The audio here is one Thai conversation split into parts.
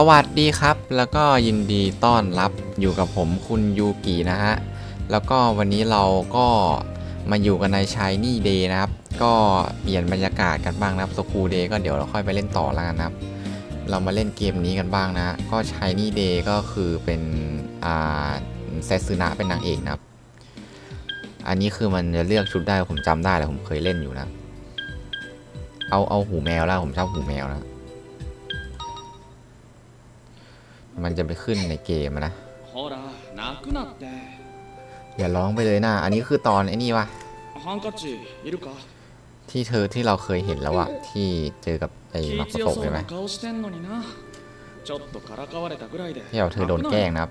สวัสดีครับ แล้วก็ยินดีต้อนรับอยู่กับผมคุณยูกินะฮะ แล้วก็วันนี้เราก็มาอยู่กันในชายนี่เดย์นะครับ ก็เปลี่ยนบรรยากาศกันบ้างนะครับสกูเดย์ก็เดี๋ยวเราค่อยไปเล่นต่อแล้วกันนะครับ เรามาเล่นเกมนี้กันบ้างนะฮะก็ชายนี่เดย์ก็คือเป็นอ่าเซซึนะเป็นนางเอกนะครับ อันนี้คือมันจะเลือกชุดได้ผมจำได้แหละผมเคยเล่นอยู่นะ เอาเอาหูแมวแล้วผมชอบหูแมวนะ มันจะไปขึ้นในเกมนะอย่าร้องไปเลยนะอันนี้คือตอนไอ้นี่วะที่เธอที่เราเคยเห็นแล้วอะที่เจอกับไอ้มักโตกใช่ไหมที่เราเธอโดนแกล้งนะครับ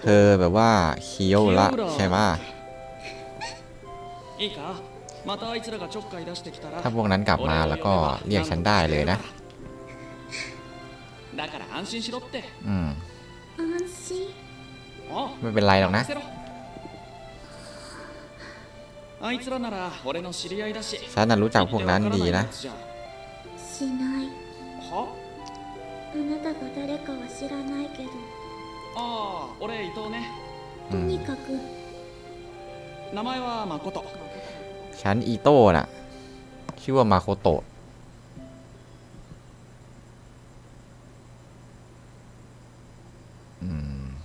เธอแบบว่าเคียวละใช่ไหมถ้าพวกนั้นกลับมาแล้วก็เรียกฉันได้เลยนะ だから安心しろって อืม 安心あ ไม่เป็นไรหรอกนะ 任せろあいつらなら俺の知り合いだし ฉันน่ะรู้จักพวกนั้นดีนะ しないはあなたが誰かは知らないけどああ俺伊藤ね อื と ม にかく名前は誠 ฉันอีโต้น่ะ ชื่อว่ามาโคโตะ อืม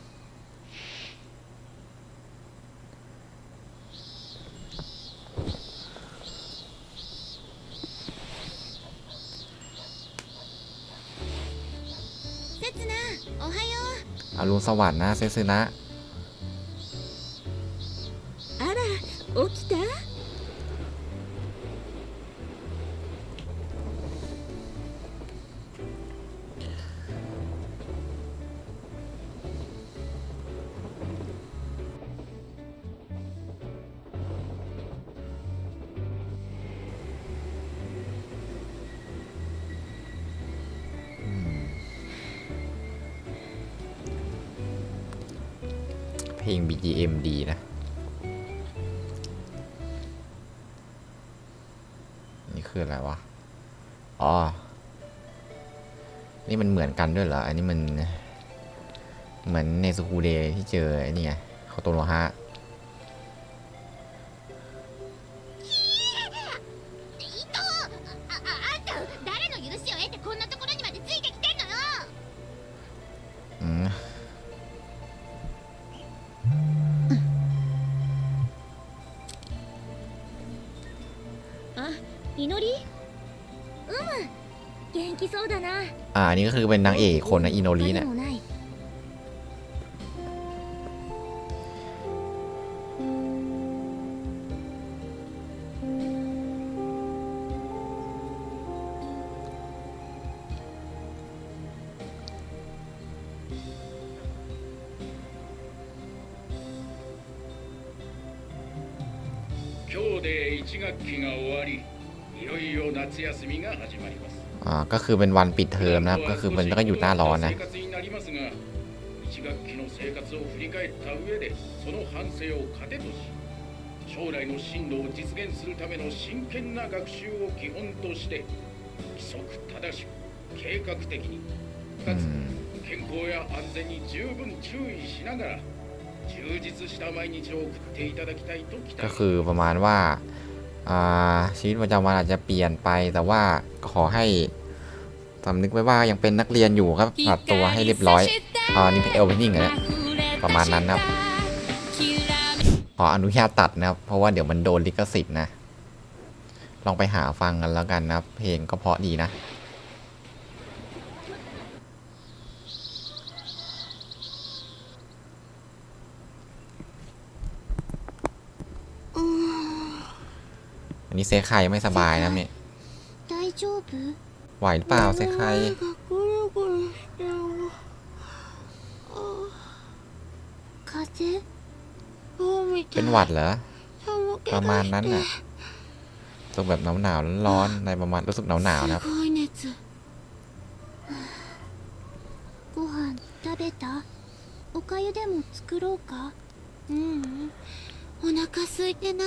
せつなおはよอรุณสวัสดิ์นะเซซึนะ うあら起きた AMD นะนี่คืออะไรวะ อ๋อ นี่มันเหมือนกันด้วยเหรอ อันนี้มัน เหมือนในสกูเดที่เจอไอ้นี่ไงเขาตัวโลหะ นนี้ก็คือเป็นนางเอกคนนะอินโนรีเนี่ย คือเป็นวันปิดเทอมนะครับ ก็คือมันก็อยู่หน้าร้อนนะ 生活になりますが1学期の生活を振り返った上でその反省を糧とし将来の進路を実現するための真剣な学習を基本として規則正しく計画的にかつ健康や安全に十分注意しながら充実した毎日を送っていただきたいと期 ก็ 待 คือประมาณว่า อ่า ชีวิตประจำวันอาจจะเปลี่ยนไป แต่ว่าขอให้ สำนึกไว้ว่ายังเป็นนักเรียนอยู่ครับปรับตัวให้เรียบร้อยพอนี่เอลเพนนิ่งนะประมาณนั้นครับ ขออนุญาตตัดนะครับ เพราะว่าเดี๋ยวมันโดนลิขสิทธิ์นะ ลองไปหาฟังกันแล้วกันนะเพลงก็เพาะดีนะอันนี้เซคข่ไม่สบายนะเนี่ย ไหวหรือเปล่าเซคาย がゴロゴロしてるあ風邪もうみた เป็ い นหวัดเหรอ 寒気 ประมาณนั้นน่ะตกแบบหนาวหนาวๆร้อนๆในประมาณรู้สึกหนาวหนาวๆนะครับ すごい熱ご飯食べたおかゆでも作ろうかううんお腹空いてない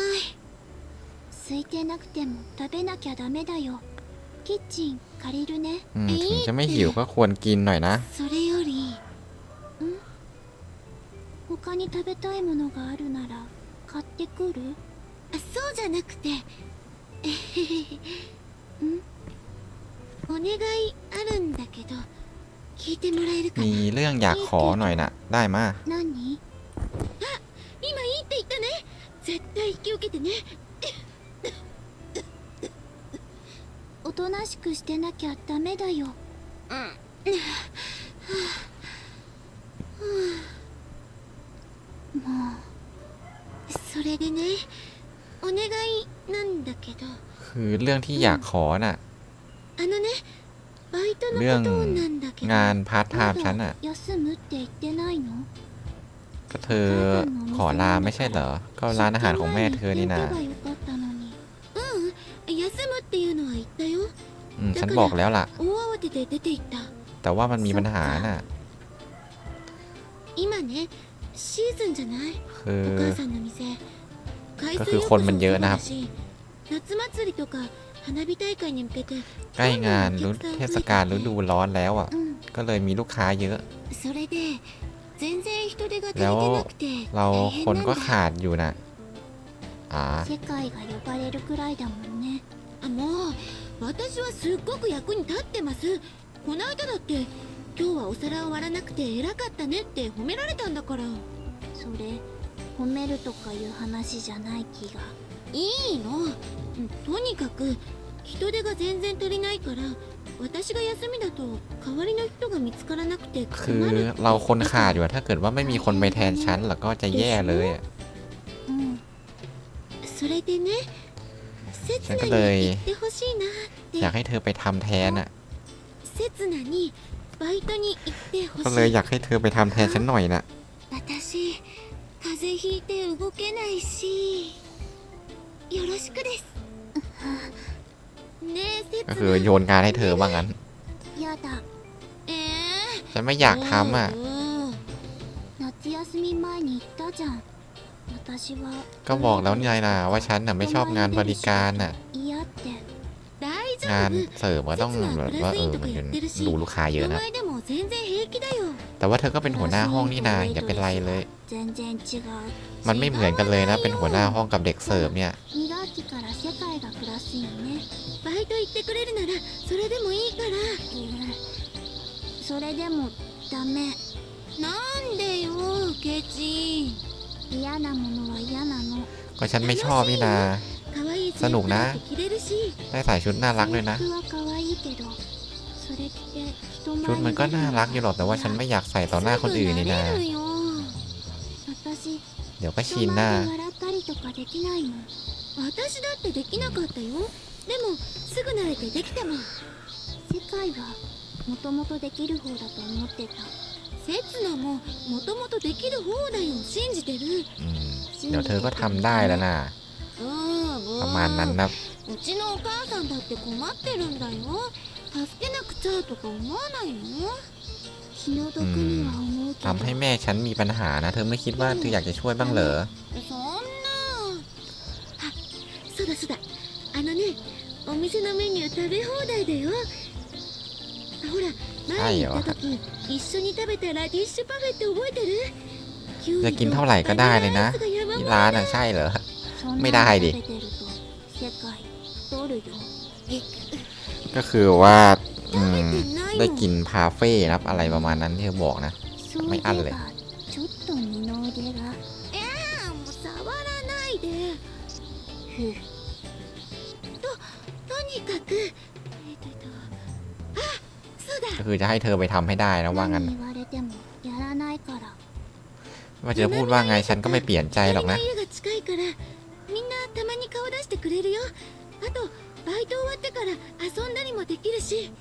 空いてなくても食べなきゃダメだよ キッチン 借りるね อืม え ถึง いい จะไม่หิวก็ควรกินหน่อยนะ それよりん他に食べたいものがあるなら買ってくるあそうじゃなくてえへへへんお願いあるんだけど聞いてもらえるかな มีเรื่องอยากขอหน่อยนะได้มา 何今いいって言ったね絶対引き受けてね おとなしくしてなきゃダメだようんもうそれでねお願いなんだけど คือเรื่องที่อยากขอน่ะ あのねバイトのเรื่อง ことなんだけど งานพาร์ทไท ま ม์ฉัน だ อ่ะ 休むって言ってないの ก็เธอขอลาไม่ใช่เหรอ ก็ร้านอาหารของแม่เธอนี่นา ฉันบอกแล้วล่ะ แต่ว่ามันมีปัญหาน่ะคือก็คือคนมันเยอะนะครับใกล้งานรุ่นเทศกาลฤดูร้อนแล้วอะ ก็เลยมีลูกค้าเยอะ แล้วเราคนก็ขาดอยู่นะ่ะอ่า 世界が呼ばれるくらいだもんねあもう私はすっごく役に立ってますこの間だって今日はお皿を割らなくて偉かったねって褒められたんだからそれ褒めるとかいう話じゃない気がいいのうんとにかく人手が全然足りないから私が休みだと代わりの人が見つからなくて คื 困 อ る เราคนขาดอยู่อะถ้าเกิดว่าไม่มีคนไปแทนฉันแล้วก็จะแย่เลยอะ うんそれでね ฉันก็เลยอยากให้เธอไปทำแทนอะก็เลยอยากให้เธอไปทำแทนฉันหน่อยน่ะก็คือโยนงานให้เธอว่างั้น ฉันไม่อยากทำอะ ก็บอกแล้วไงนะว่าฉันน่ะไม่ชอบงานบริการน่ะ 嫌って大丈 งาน 夫 เสิร์ฟก็ต้องแบบว่าเออมันจะดูลูกค้าเยอะ 名 นะ 前でも全然平気だよ แต่ว่าเธอก็เป็นหัวหน้าห้องนี่นาอย่าเป็นไรเลย 全然違う มันไม่เหมือนกันเลยนะ เป็นหัวหน้าห้องกับเด็กเสิร์ฟเนี่ย 2学期から世界が暮らすよねバイト行ってくれるならそれでもいいからそれでもダメなんでよケチ嫌なものは嫌なの ก็ฉันไม่ชอบนี่นา 可愛いสนุกนะ 制服だって着れるし ได้ใส่ชุดน่ารักเลยนะ 制服は可愛いけどそれ着て人前に ชุดมันก็น่ารักอยู่หรอกแต่ว่าฉันไม่อยากใส่ต่อหน้าคนอื่นนี่นา すぐ慣れるよ私 เดี๋ยวก็ 人 ชินหน้า 前で笑ったりとかできないもん私だってできなかったよでもすぐ慣れてできたもん世界はもともとできる方だと思ってた 刹那ももともとできる方だよ信じてる อืมเดี๋ยวเธอก็ทำได้แล้วนะ うんもう ประมาณนั้นนะ うちのお母さんだって困ってるんだよ助けなくちゃとか思わないの気の毒には思うけど ทำให้แม่ฉันมีปัญหานะ เธอไม่คิดว่าเธออยากจะช่วยบ้างเหรอ そんなあそうだそうだあのねお店のメニュー食べ放題だよほら 前に行った時一緒に食べたラディッシュパフェって覚えてるキウイ จะกินเท่าไหร่ก็ได้เลยนะ バニラアイスが山盛り ที่ร้านอ่ะใช่เหรอ そんなの ไม่ได้ดิ 食べてると世界太るよ ก็คือว่าอืม 食べてないもん ได้กินพาเฟ่นะครับอะไรประมาณนั้นที่เธอบอกนะ そうい ไม่ え อั้นเลย ばちょっと二の腕がいやーもう触らないでふうととにかく ก็คือจะให้เธอไปทำให้ได้นะว่างั้น 何言われてもやらないから ว่าจะพูดว่าไงฉันก็ไม่เปลี่ยนใจหรอกนะ 二人の家が近いからみんなたまに顔出してくれるよあとバイト終わってから遊んだりもできるし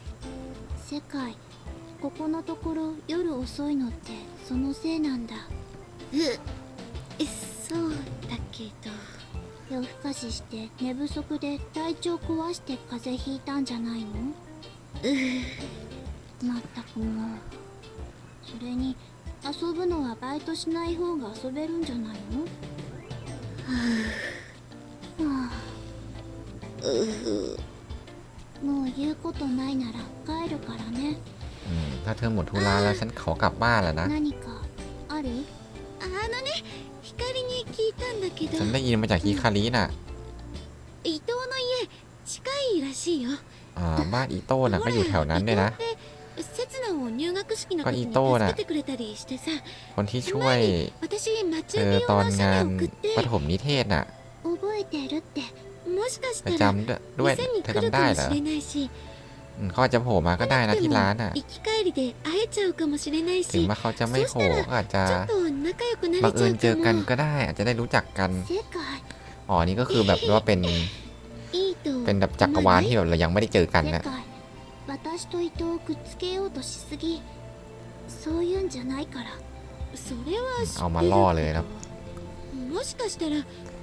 世界ここのところ夜遅いのってそのせいなんだうえそうだけど夜更かしして寝不足で体調壊して風邪ひいたんじゃないのう まったくもうそれに遊ぶのはバイトしない方が遊べるんじゃないのはあう もう言うことないなら帰るからね อืมถ้าเธอหมดธุระแล้วฉันขอกลับบ้านแล้วนะ 何かあるあのね光に聞いたんだけど ฉันได้ยินมาจากฮิคาริน่ะ 伊藤の家近いらしいよ อ่าบ้านอีโต้น่ะก็อยู่แถวนั้นด้วยนะ ก็อีโต้น่ะคนที่ช่วยเธอตอนงานประถมนิเทศน่ะเธอจำด้วยเธอจำได้เหรเขาอาจจะโผล่มาก็ได้นะที่ร้านน่ะถึงว่าเขาจะไม่โผล่ก็อาจจะบังเอิญเจอกันก็ได้ อาจจะได้รู้จักกันอ๋อนี่ก็คือแบบว่าเป็น เป็นแบบจักรวาลที่แบบเรายังไม่ได้เจอกันนะ 私と伊藤をくっつけようとしすぎそういうんじゃないからそれは知ってるけど เอามาล่อเลยนะ もしかしたら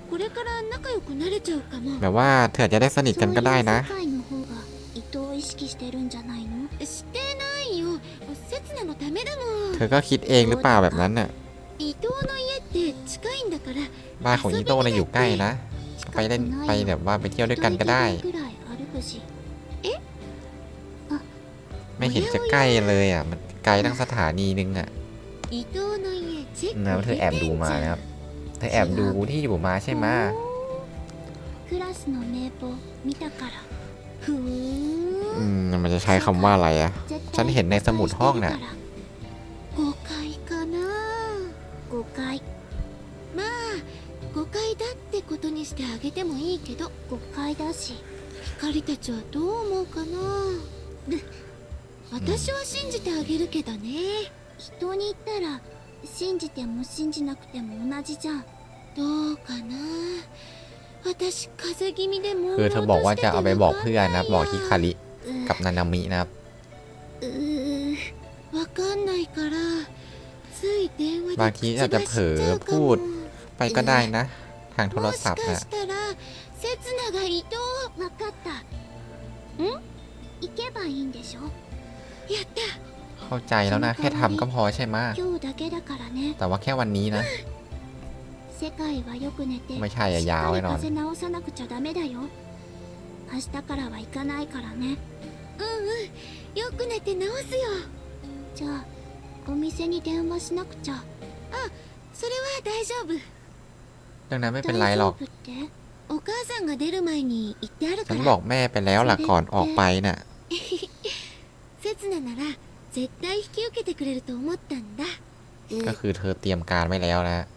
これから仲良くなれちゃうかも แบบว่าเธออาจจะได้สนิทกันก็ได้นะ そういう世界の方が伊藤を意識してるんじゃないのしてないよ刹那のためだもん เธอก็คิดเองหรือเปล่าแบบนั้นน่ะ 伊藤の家って近いんだから บ้านของอีโต้น่ะอยู่ใกล้นะ ไปเล่นไปแบบว่าไปเที่ยวด้วยกันก็ได้ ไม่เห็นจะใกล้เลยอ่ะ มันไกลตั้งสถานีนึงอ่ะ 伊藤の家チェック แล้วเธอแอบดูมานะครับ เธอแอบดูที่อยู่มาใช่ไหม クラスの名簿見たからふー อื ん มมันจะใช้คำว่าอะไรอ่ะ 絶対 ฉันเห็นในสมุดห้องน่ะ 誤解かな誤解まあ誤解だってことにしてあげてもいいけど誤解だし光たちはどう思うかなで 私は信じてあげるけどね人に言ったら信じても信じなくても同じじゃんどうかな私風邪気味でも คือเธอบอกว่าจะเอาไปบอกเพื่อนนะ บอกฮิคาริ う กับนานามินะครับ うーわかんないからつい電話で บางทีอาจจะเผลอพูด ไปก็ได้นะ ทางโทรศัพท์ もしか นะ したら刹那が伊藤わかったん行けばいいんでしょやった เข้าใจแล้วนะ แค่ทำก็พอใช่ไหม 今日だけだからね แต่ว่าแค่วันนี้นะ 世界はよく寝てไม่ใช่อะ しっ ยาว か ไว้ り นอน 風邪治さなくちゃダメだよ明日からは行かないからねうんうんよく寝て治すよじゃあお店に電話しなくちゃあそれは大丈夫 ดังนั้นไม่เป็นไรหรอก 大丈夫ってお母さんが出る前に言ってあるか ฉัน ら บอกแม่ไปแล้วล่ะก่อนออกไปน่ะ 刹那なら絶対引き受けてくれると思ったんだ ก็คือเธอเตรียมการไว้แล้วนะ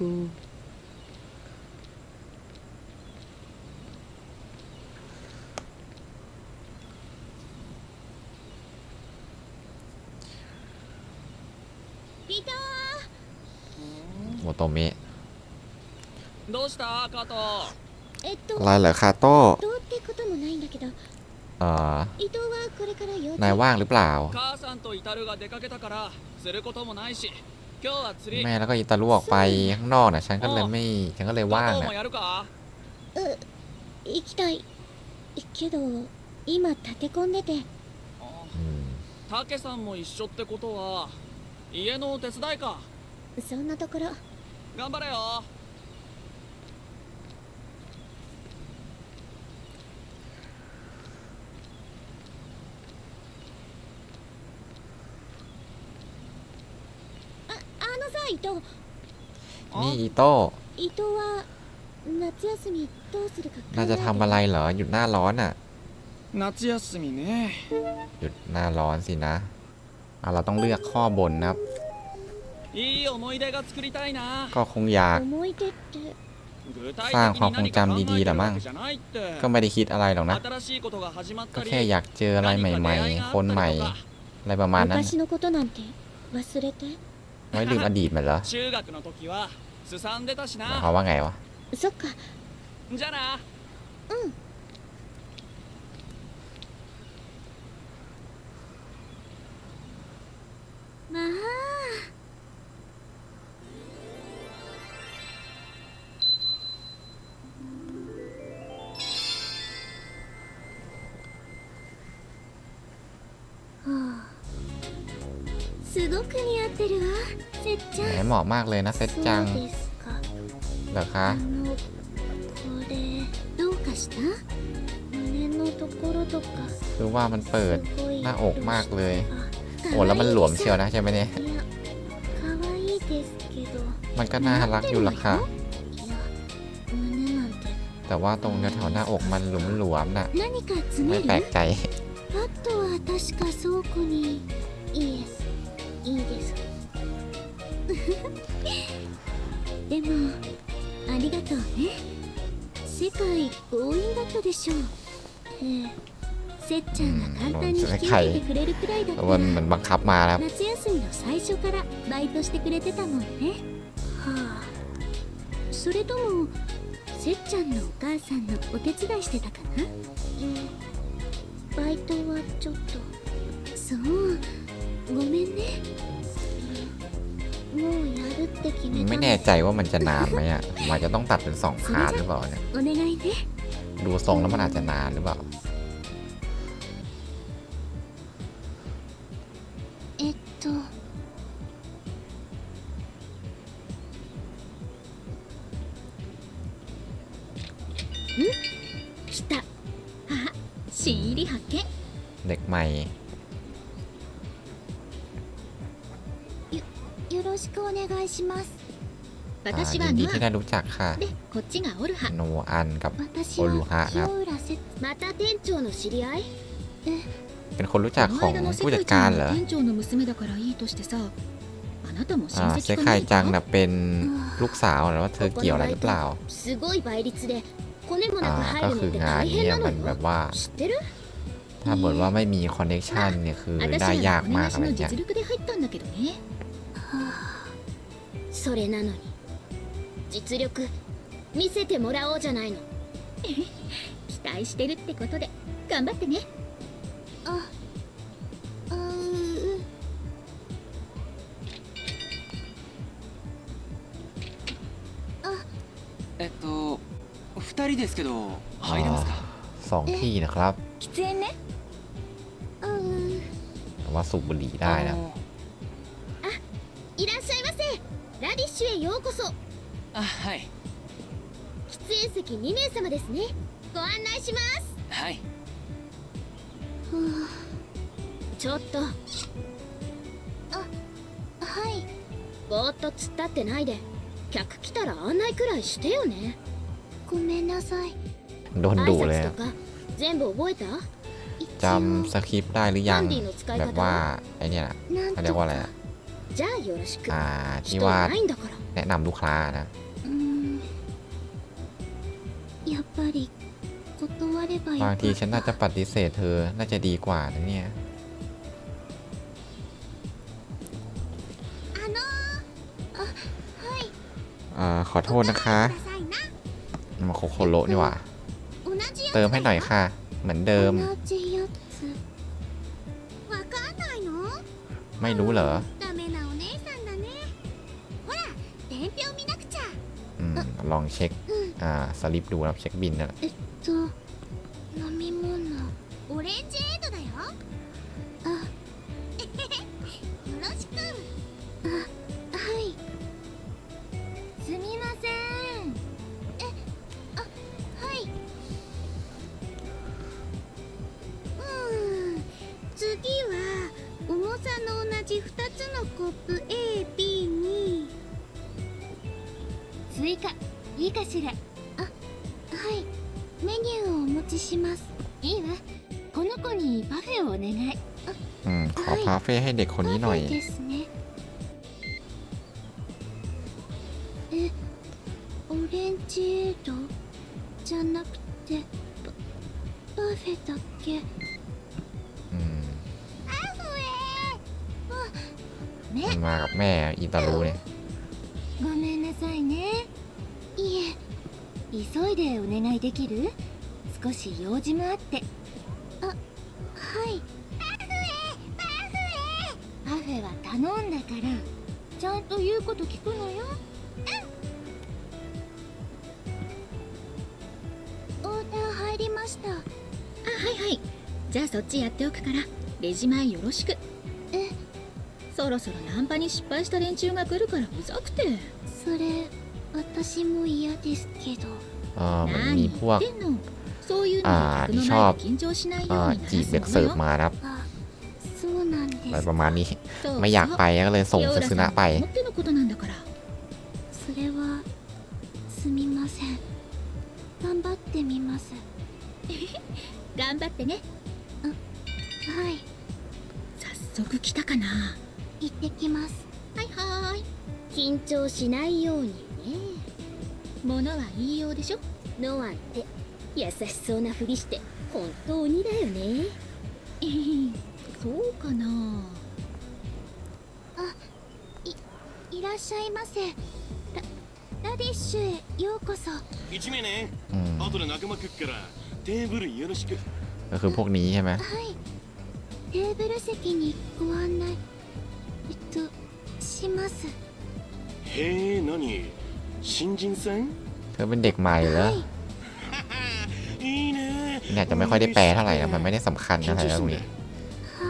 ピー โมโตเมะ どうしたカートーえっと อะไรเหรอคาโต้ どうってこともないんだけど เอ่อ 伊藤はこれから幼稚 นายว่างหรือเปล่า 母さんとイタルが出かけたからすることもないし今日は釣り แม่แล้วก็อิตาลูออกไปข้างนอกน่ะ ฉันก็เลยไม่ ฉันก็เลยว่าง 加藤 น่ะ もやるか行きたいけど今立て込んでて อืม タケさんも一緒ってことは家のお手伝いかそんなところ 頑張れよ あのさ伊藤 นี่อีโต้ 伊藤は夏休みどうするか考え น่าจะทำอะไรเหรอ หยุดหน้าร้อนอ่ะ 夏休みね หยุดหน้าร้อนสินะอ่ะเราต้องเลือกข้อบนนะครับ いい思い出が作りたいな ก็คงอยาก 思い出って具体的สร้างความ に ทรง 何か考 จำ え ดี て ๆ る ละมั้ง わけじゃないって ก็ไม่ได้คิดอะไรหรอกนะ 新しいことが始まっ ก็ たり แค่อยากเจออะไรใหม่ ๆ คนใหม่ อะไรประมาณนั้น 昔のことなんて忘れて ไว้ลืมอดีตมันเหรอ 中学の時はすさんでたし หมาย な ความว่าไงวะ そっかじゃあなまあ すごく似合ってるわせっち แห ゃ ม ん เหมาะมากเลยนะเซตจัง そうですか เหรอคะ あのこれどうかした胸のところとか คือว่ามันเปิด すごい หน้าอกมากเลย あ โอ้แล้วมันหลวมเชียวนะใช่ไหมเนี่ย いや可愛いですけど มันก็น่ารักอยู่หรอกค่ะ いや胸なんて แต่ว่าตรงแถวๆหน้าอกมันหลวมๆน่ะ 何か詰 ไม่ め แปล る กใจ パッドは確か倉庫にいいです いいですでもありがとうね世界強引だったでしょうええせっちゃんが簡単に引き受けてくれるくらいだった มันเหมือนบังคับมาแล้ว 夏休みの最初からバイトしてくれてたもんねはあそれともせっちゃんのお母さんのお手伝いしてたかなバイトはちょっとそう ごめんねもうやるって決め ไม่ た แน่ の ใจว่ามันจะนานไหมอ่ะมันจะต้องตัดเป็นสองพาร์ทหรือเปล่าเนี่ย お願いね ดูทรงแล้วมันอาจจะนานหรือเปล่า ยินดีที่ได้รู้จักค่ะโนอันกับโอรุฮะครับเป็นคนรู้จักของผู้จัดการเหรออ่าเซคายจังนะเป็นลูกสาวหรือว่าเธอเกี่ยวอะไรหรือเปล่าก็คืองานนี้ยมันแบบว่า ถ้าเหมือนว่าไม่มีคอนเนคชันเนี่ยคือได้ยากมากอะไรอย่างเงี้ย 実力見せてもらおうじゃないの期待してるってことで頑張ってねあうーえっと二人ですけど入れますか สองที่นะครับ 喫煙ねうーん แต่ว่าสูบบุหรี่ได้นะ あのいらっしゃいませラディッシュへようこそ あはい喫煙席2名様ですねご案内しますはいちょっとあはいぼーっと突っ立ってないで客来たら案内くらいしてよねごめんなさい โดน 挨 ดุเลย 拶 อะ とか全部覚えた จำสคริปต์ได้หรือยัง ハンディの使い แบบ 方 ว่า は ไอเนี่ยนะ なん เขาเรียกว่าอะไรอะ じゃあよろしく อ่า ที่ 人 ว่า ないんだから แนะนำลูกค้านะ บางทีฉันน่าจะปฏิเสธเธอ น่าจะดีกว่านะเนี่ย อ่า ขอโทษนะคะมานโคโคโลนี่หว่า เติมให้หน่อยค่ะ เหมือนเดิม ไม่รู้เหรอลองเช็ค อ่าสลิปดูนะครับเช็คบินนะ じゃなくてパパフェだけ อืม パフェ มันมากับแม่อิตาลูเนี่ย ごめんなさいねいえ急いでお願いできる少し用事もあってあはいパフェパフェパフェは頼んだからちゃんと言うこと聞くのよ 入りましたあはいはいじゃあそっちやっておくからレジ前よろしくえ そろそろナンパに失敗した連中が来るからうざくてそれ私も嫌ですけど เออมัน 何 มี 言 พวก ってんのそういうのあーは客のにしょ前で緊張しないよ เอ่ う อ に จีบ 話 เด็ก す เสิ の ร์ฟ よ มานะครับ あそうなんで อะไร す ประมาณนี้ そう ไม่อยากไปก็เลยส่ง 清 ซึ 浦 ซึ さ นะ ん ไป が思ってのことなんだからそれはすみません頑張ってみます 頑張ってね。はい。早速来たかな。行ってきます。はいはーい。緊張しないようにね。物は言いようでしょ？ノアって優しそうなふりして本当にだよね。そうかな。いらっしゃいませ。ララディッシュへようこそ。は1名ね。後で仲間来っから テーブルよろしく ก็คือพวกนี้ใช่ไหม いテーブル席にご案内えっとしますへえ何新人さん เธอเป็นเด็กใหม่เหรอ いいね เนี่ยจะไม่ค่อยได้แปลเท่าไหร่นะมันไม่ได้สำคัญ 緊 เท่าไหร่ 張 แล้ว す ตรง ん นี้ だは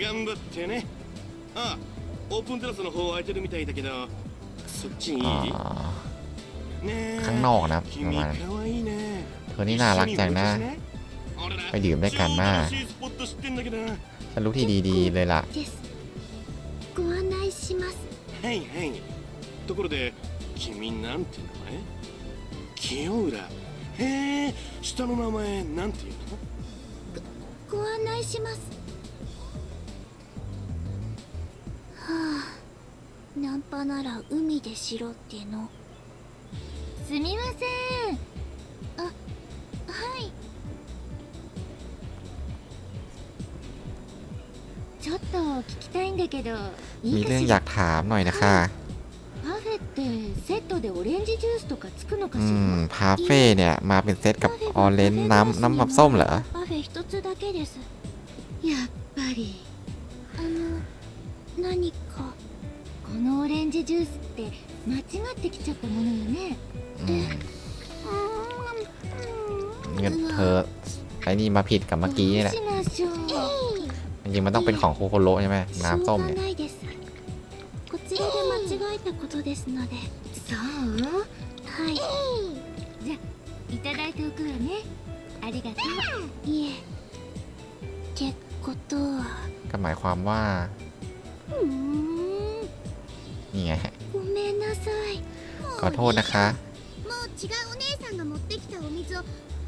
頑張ってねあオープンテラスの方空いてるみたいだけどそっちにいい อ๋อ ねえ ข้างนอกนะประ 君 มาณ かわいいね เธอนี่น่ารักจังนะ 俺ら ไปดื่มด้วยกันมา 超楽しいスポット知ってんだけどは ฉันรู้ที่ดีๆเลยล่ะ いですご案内しますいはいところで君なんて名前清浦へえ下の名前なんていうのご案内しますはあナンパなら海でしろってのすみませんあ はいちょっと聞きたいんだけど มีเรื่องอยากถามหน่อยนะคะ パフェってセットでオレンジジュースとかつくのか อื しら มพาเฟ่เนี่ยมาเป็นเซตกับออเรนจ์น้ำน้ำแบบส้มเหรอ パフェ一つだけですやっぱりあの何かこのオレンジジュースって間違ってきちゃったものよね อื เงินเธอไอ้นี่มาผิดกับเมื่อกี้นี่แหละจริงๆมันต้องเป็นของโคโคโรใช่ไหมน้ำส้มเนี่ยก็หมายความว่านี่ไงขอโทษนะคะ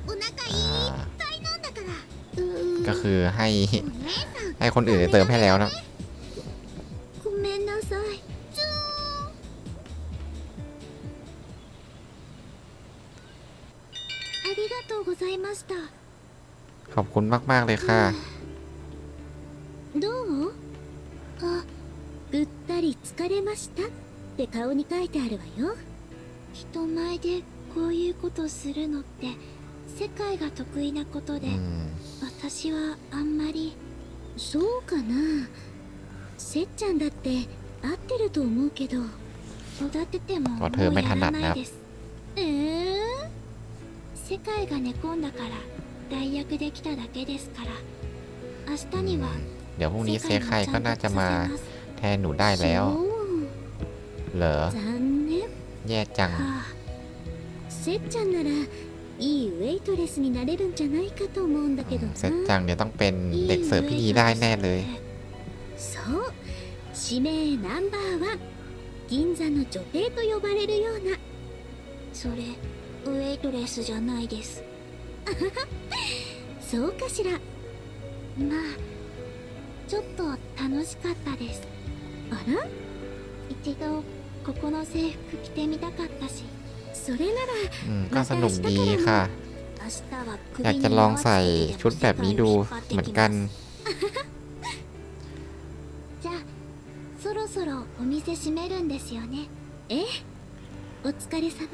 もう違うお姉さんが持ってきたお水をお腹 อ่า 飲んだからうーん ก็คือให้ お姉さん ให้คนอื่นเติมให้แล้วนะ ごめんなさいずーんありがとうございました ขอบคุณมากๆเลยค่ะ どうあぐったり疲れましたって顔に書いてあるわよ人前でこういうことするのって 世界が得意なことで、 อืม 私はあんまりそうかなせっちゃんだって合ってると思うけど育ててももあเธอไม่ うや ถนัด ら นะ ないですえー、世界が寝込んだから代役できただけですから明日には เดี๋ยวพรุ่งนี้เซ 世 คไค 界 ก็ もちゃ น่าน จะ と มา させます แทนหนูได้แล้ว そう เหรอ 残念 แย่จัง はあせっちゃんなら いいウェイトレスになれるんじゃないかと思うんだけどな เซตจังเดี๋ยวต้องเป็นเด็กเสิร์ฟที่ดีได้แน่เลย そう指名ナンバーワン銀座の女帝と呼ばれるようなそれウェイトレスじゃないですそうかしらまあちょっと楽しかったですあら一度ここの制服着てみたかったしそれなら อืมก็สนุกดีค่ะ 明日は อยากจะลองใส่ชุดแบบนี้ดูเหมือนกัน じゃあそろそろお店閉めるんですよねええお疲れ様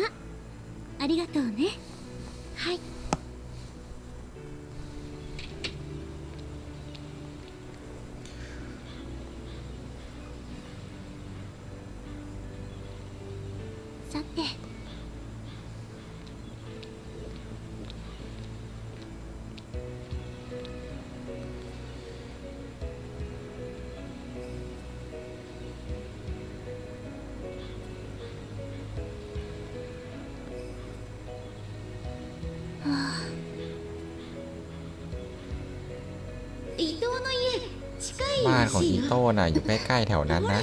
ありがとうねはい าของอิโต้น่ะอยู่ใกล้ๆแถวนั้นนะ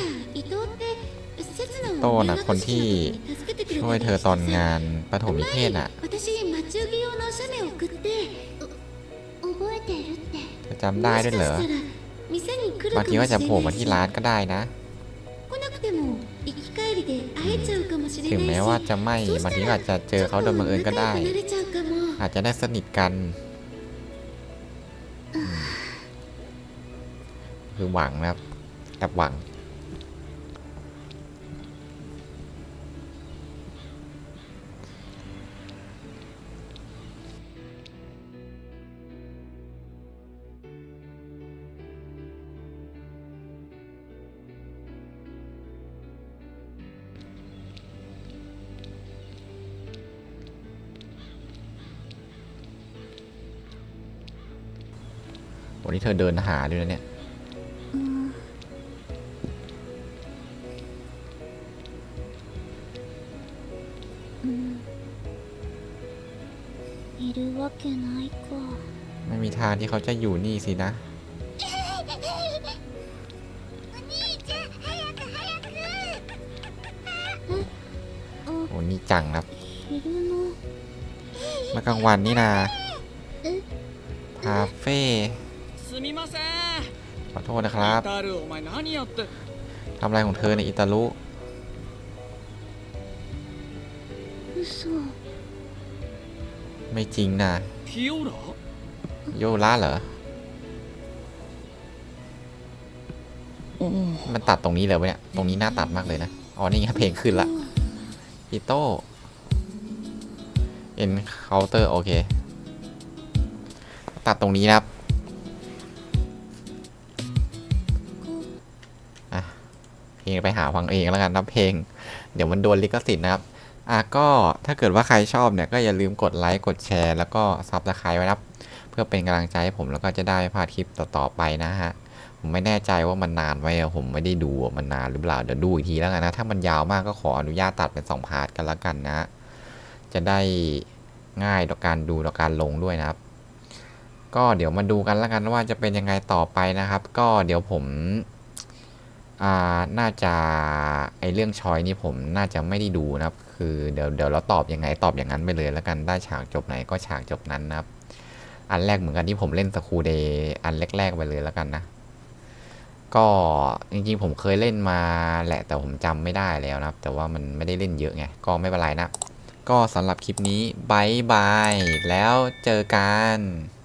โต้น่ะคนที่ช่วยเธอตอนงานปฐมนิเทศน่ะเธอจำได้ด้วยเหรอบางทีว่าจะโผล่มาที่ร้านก็ได้นะถึงแม้ว่าจะไม่บางทีอาจจะเจอเขาโดยบังเอิญก็ได้ อาจจะได้สนิทกัน คือหวังนะครับแอบหวัง วันนี้เธอเดินหาด้วยนะเนี่ย มีทางที่เขาจะอยู่นี่สินะ โอ้นี่จังครับมากลางวันนี่นะคาเฟ่ขอโทษนะครับทำอะไรของเธอในอิตาลุไม่จริงนะ โยระเหรอ มันตัดตรงนี้เลยวะเนี่ย ตรงนี้น่าตัดมากเลยนะ อ๋อ นี่ไงเพลงขึ้นละอิโต้เอ็นเคาน์เตอร์โอเค ตัดตรงนี้นะครับอะเพลงไปหาฟังเองแล้วกันนะเพลง เดี๋ยวมันโดนลิขสิทธิ์นะครับอะก็ถ้าเกิดว่าใครชอบเนี่ย ก็อย่าลืมกดไลค์ กดแชร์ แล้วก็ซับสไครต์ไว้นะครับ เพื่อเป็นกำลังใจให้ผมแล้วก็จะได้พาดคลิปต่อๆไปนะฮะผมไม่แน่ใจว่ามันนานไหมผมไม่ได้ดูมันนานหรือเปล่าเดี๋ยวดูอีกทีแล้วกันนะ ถ้ามันยาวมากก็ขออนุญาตตัดเป็นสองพาร์ทกันแล้วกันนะ จะได้ง่ายต่อการดูต่อการลงด้วยนะครับ ก็เดี๋ยวมาดูกันแล้วกันว่าจะเป็นยังไงต่อไปนะครับ ก็เดี๋ยวผมอ่าน่าจะไอเรื่องชอยนี่ผมน่าจะไม่ได้ดูนะครับ คือเดี๋ยวเดี๋ยวเราตอบยังไงตอบอย่างนั้นไปเลยแล้วกันได้ฉากจบไหนก็ฉากจบนั้นนะครับ อันแรกเหมือนกันที่ผมเล่นสคูเดย์อันแรกๆไปเลยแล้วกันนะ ก็จริงๆผมเคยเล่นมาแหละแต่ผมจำไม่ได้แล้วนะครับ แต่ว่ามันไม่ได้เล่นเยอะไง ก็ไม่เป็นไรนะ ก็สำหรับคลิปนี้บายบาย แล้วเจอกัน